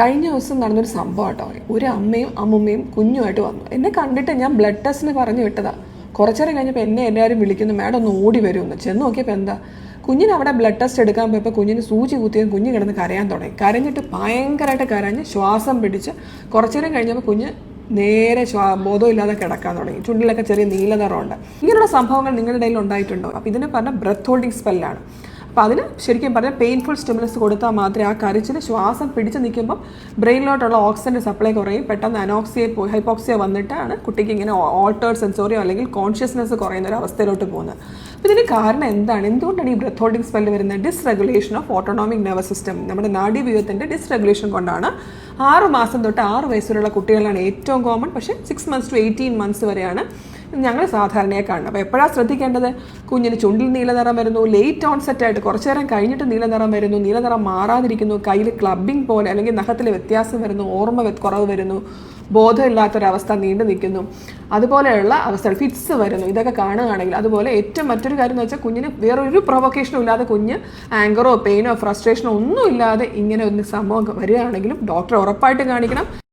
കഴിഞ്ഞ ദിവസം നടന്നൊരു സംഭവം കേട്ടോ ഒരു അമ്മയും അമ്മുമ്മയും കുഞ്ഞുമായിട്ട് വന്നു. എന്നെ കണ്ടിട്ട് ഞാൻ ബ്ലഡ് ടെസ്റ്റിന് പറഞ്ഞു വിട്ടതാ. കുറച്ചേരം കഴിഞ്ഞപ്പോൾ എന്നെ എല്ലാവരും വിളിക്കുന്നു. മാഡം ഒന്ന് ഓടി വരുമെന്ന് ചെന്ന് നോക്കിയപ്പോൾ എന്താ? കുഞ്ഞിന് അവിടെ ബ്ലഡ് ടെസ്റ്റ് എടുക്കാൻ പോയപ്പോൾ കുഞ്ഞിന് സൂചി കുത്തിയത് കുഞ്ഞ് കിടന്ന് കരയാൻ തുടങ്ങി. കരഞ്ഞിട്ട് ഭയങ്കരമായിട്ട് കരഞ്ഞ് ശ്വാസം പിടിച്ച് കുറച്ചേരം കഴിഞ്ഞപ്പോൾ കുഞ്ഞ് നേരെ ബോധമില്ലാതെ കിടക്കാൻ തുടങ്ങി. ചുണ്ടിലൊക്കെ ചെറിയ നീലനിറമുണ്ട് ഇങ്ങനെയുള്ള സംഭവങ്ങൾ നിങ്ങളുടെ ഇടയിൽ ഉണ്ടായിട്ടുണ്ടോ? അപ്പോൾ ഇതിനെ പറഞ്ഞ ബ്രത്ത് ഹോൾഡിംഗ് സ്പെല്ലാണ് അപ്പോൾ അതിന് ശരിക്കും പറഞ്ഞാൽ പെയിൻഫുൾ സ്റ്റിമുലസ് കൊടുത്താൽ മാത്രമേ ആ കരച്ചിൽ ശ്വാസം പിടിച്ച് നിൽക്കുമ്പോൾ ബ്രെയിനിലോട്ടുള്ള ഓക്സിജന്റെ സപ്ലൈ കുറയും. പെട്ടെന്ന് അനോക്സിയ പോയി ഹൈപ്പോക്സിയ വന്നിട്ടാണ് കുട്ടിക്ക് ഇങ്ങനെ ഓൾട്ടേർഡ് സെൻസോറിയോ അല്ലെങ്കിൽ കോൺഷ്യസ്നെസ് കുറയുന്ന ഒരു അവസ്ഥയിലോട്ട് പോകുന്നത്. അപ്പോൾ ഇതിന് കാരണം എന്താണ്? എന്തുകൊണ്ടാണ് ഈ ബ്രത്ത് ഹോൾഡിംഗ് സ്പെല്ല് വരുന്നത്? Dysregulation of autonomic nervous system നമ്മുടെ നാഡീവ്യൂഹത്തിന്റെ ഡിസ്റെഗുലേഷൻ കൊണ്ടാണ് ആറ് മാസം തൊട്ട് ആറ് വയസ്സുള്ള കുട്ടികളാണ് ഏറ്റവും കോമൺ പക്ഷേ six months to eighteen months വരെയാണ് ഞങ്ങൾ സാധാരണയായി കാണണം അപ്പോൾ എപ്പോഴാണ് ശ്രദ്ധിക്കേണ്ടത്? കുഞ്ഞിന് ചുണ്ടിൽ നീലനിറം വരുന്നു ലേറ്റ് ഓൺസെറ്റ് ആയിട്ട് കുറച്ചു നേരം കഴിഞ്ഞിട്ട് നീലനിറം വരുന്നു നീലനിറം മാറാതിരിക്കുന്നു കയ്യിൽ ക്ലബിംഗ് പോലെ അല്ലെങ്കിൽ നഖത്തിൽ വ്യത്യാസം വരുന്നു ഓർമ്മ കുറവ് വരുന്നു ബോധമില്ലാത്തൊരവസ്ഥ നീണ്ടു നിൽക്കുന്നു. അതുപോലെയുള്ള അവസ്ഥകൾ ഫിറ്റ്സ് വരുന്നു. ഇതൊക്കെ കാണുകയാണെങ്കിൽ അതുപോലെ ഏറ്റവും മറ്റൊരു കാര്യം എന്ന് വെച്ചാൽ കുഞ്ഞിന് വേറൊരു പ്രൊവക്കേഷനും ഇല്ലാതെ കുഞ്ഞ് ആങ്കറോ പെയിനോ ഫ്രസ്ട്രേഷനോ ഒന്നും ഇല്ലാതെ ഇങ്ങനെ ഒരു സംഭവം വരികയാണെങ്കിലും ഡോക്ടറെ ഉറപ്പായിട്ട് കാണിക്കണം.